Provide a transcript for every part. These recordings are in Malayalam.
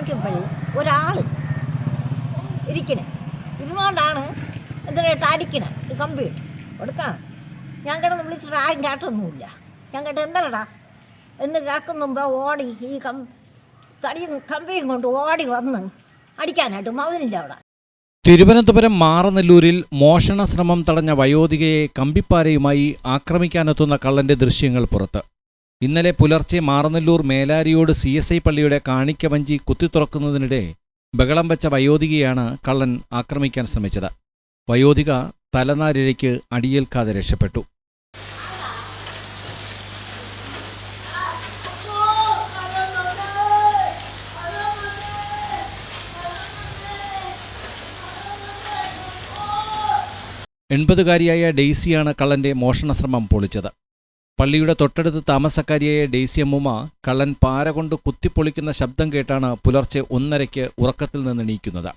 നോക്കിയപ്പോൾ ഒരാൾ ഇരിക്കണേ. ഇരുന്നുകൊണ്ടാണ് എന്തിനായിട്ട് അടിക്കണേ ഈ കമ്പി കൊടുക്കണം. ഞാൻ കിടന്ന് വിളിച്ചിട്ട് ആരും കേട്ടൊന്നുമില്ല. ഞാൻ കേട്ട എന്താടാ എന്ന് മുമ്പ് ഓടി ഈ കം തടിയും കമ്പിയും കൊണ്ട് ഓടി വന്ന് അടിക്കാനായിട്ട് മൗനില്ല അവിടെ. തിരുവനന്തപുരം മാറനല്ലൂരിൽ മോഷണ ശ്രമം തടഞ്ഞ വയോധികയെ കമ്പിപ്പാരയുമായി ആക്രമിക്കാനെത്തുന്ന കള്ളന്റെ ദൃശ്യങ്ങൾ പുറത്ത്. ഇന്നലെ പുലർച്ചെ Maranallur Melariyode C S I പള്ളിയുടെ കാണിക്കവഞ്ചി കുത്തിത്തുറക്കുന്നതിനിടെ ബഹളം വെച്ച വയോധികയാണ് കള്ളൻ ആക്രമിക്കാൻ ശ്രമിച്ചത്. വയോധിക തലനാരിഴയ്ക്ക് അടിയേൽക്കാതെ രക്ഷപ്പെട്ടു. എൺപതുകാരിയായ ഡെയ്സിയാണ് കള്ളന്റെ മോഷണശ്രമം പൊളിച്ചത്. പള്ളിയുടെ തൊട്ടടുത്ത് താമസക്കാരിയായ ഡെയ്സി അമ്മുമ്മ കള്ളൻ പാര കൊണ്ട് കുത്തിപ്പൊളിക്കുന്ന ശബ്ദം കേട്ടാണ് പുലർച്ചെ ഒന്നരയ്ക്ക് ഉറക്കത്തിൽ നിന്ന് എണീക്കുന്നത്.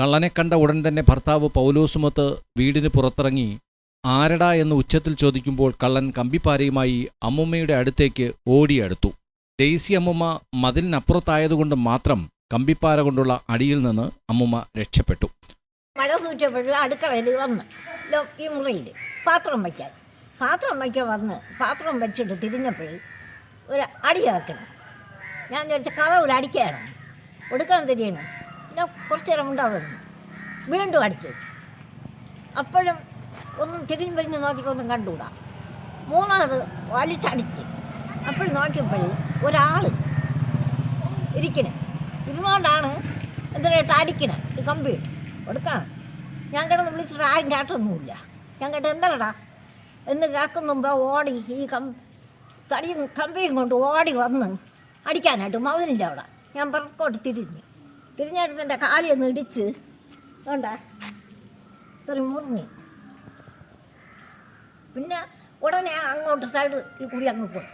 കള്ളനെ കണ്ട ഉടൻ തന്നെ ഭർത്താവ് പൗലോസുമൊത്ത് വീടിന് പുറത്തിറങ്ങി ആരടാ? എന്ന് ഉച്ചത്തിൽ ചോദിക്കുമ്പോൾ കള്ളൻ കമ്പിപ്പാരയുമായി അമ്മുമ്മയുടെ അടുത്തേക്ക് ഓടിയടുത്തു ഡെയ്സി അമ്മുമ്മ മതിലിനപ്പുറത്തായതുകൊണ്ട് മാത്രം കമ്പിപ്പാര കൊണ്ടുള്ള അടിയിൽ നിന്ന് അമ്മുമ്മ രക്ഷപ്പെട്ടു. മഴ സൂചിച്ചപ്പോഴും അടുക്കളയിൽ വന്ന് ലോക്കി മുറിയിൽ പാത്രം വയ്ക്കാൻ. പാത്രം വയ്ക്കാൻ വന്ന് പാത്രം വെച്ചിട്ട് തിരിഞ്ഞപ്പോൾ ഒരു അടി കേൾക്കണം ഞാൻ കഥ ഒരു അടിക്കുകയാണ് കൊടുക്കാൻ തിരിയണം ഞാൻ കുറച്ച് നേരം ഉണ്ടാവുന്നു വീണ്ടും അടിച്ചു. അപ്പോഴും ഒന്നും തിരിഞ്ഞ് പിരിഞ്ഞ് നോക്കിയിട്ടൊന്നും കണ്ടുകൂടാ. മൂന്നാമത് വലിച്ചടിച്ച്. അപ്പോൾ നോക്കിയപ്പോൾ ഒരാൾ ഇരിക്കണേ. ഇരുന്നുകൊണ്ടാണ് എന്തിനായിട്ട് അടിക്കണേ? ഈ കമ്പ്യൂട്ടർ കൊടുക്കണം ഞാൻ കിടന്ന് വിളിച്ചിട്ട് ആരും കേട്ടൊന്നുമില്ല. ഞാൻ കേട്ട എന്താടാ എന്ന് മുമ്പ് ഓടി ഈ കം തടിയും കമ്പിയും കൊണ്ട് ഓടി വന്ന് അടിക്കാനായിട്ട് മൗനില്ല അവിടെ. ഞാൻ പുറത്തോട്ട് തിരിഞ്ഞു. തിരിഞ്ഞായിട്ട് എന്റെ കാലിയൊന്ന് ഇടിച്ച് വേണ്ട ഇത്രയും മുറിഞ്ഞു. പിന്നെ ഉടനെ അങ്ങോട്ട് സൈഡ് കൂടി അങ്ങ് പോയി.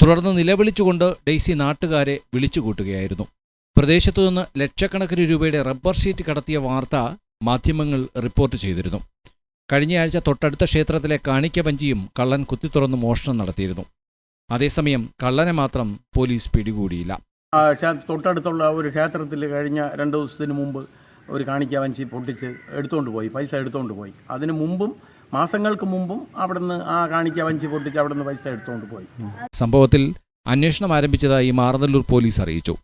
തുടർന്ന് നിലവിളിച്ചുകൊണ്ട് ഡെയ്സി നാട്ടുകാരെ വിളിച്ചുകൂട്ടുകയായിരുന്നു. പ്രദേശത്തു നിന്ന് ലക്ഷക്കണക്കിന് രൂപയുടെ റബ്ബർ ഷീറ്റ് കടത്തിയ വാർത്ത മാധ്യമങ്ങൾ റിപ്പോർട്ട് ചെയ്തിരുന്നു. കഴിഞ്ഞയാഴ്ച തൊട്ടടുത്ത ക്ഷേത്രത്തിലെ കാണിക്കവഞ്ചിയും കള്ളൻ കുത്തിത്തുറന്ന് മോഷണം നടത്തിയിരുന്നു. അതേസമയം കള്ളനെ മാത്രം പോലീസ് പിടികൂടിയില്ല. തൊട്ടടുത്തുള്ള ഒരു ക്ഷേത്രത്തിൽ കഴിഞ്ഞ രണ്ട് ദിവസത്തിന് മുമ്പ് ഒരു കാണിക്ക വഞ്ചി പൊട്ടിച്ച് എടുത്തുകൊണ്ട് പോയി പൈസ എടുത്തുകൊണ്ട് പോയി. അതിനു മുമ്പും മാസങ്ങൾക്ക് മുമ്പും അവിടുന്ന് ആ കാണിക്ക വഞ്ചി പൊട്ടിച്ച് അവിടുന്ന് പൈസ എടുത്തുകൊണ്ട് പോയി. സംഭവത്തിൽ അന്വേഷണം ആരംഭിച്ചതായി മാറനല്ലൂർ പോലീസ് അറിയിച്ചു.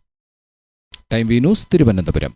Time V News Thiruvananthapuram.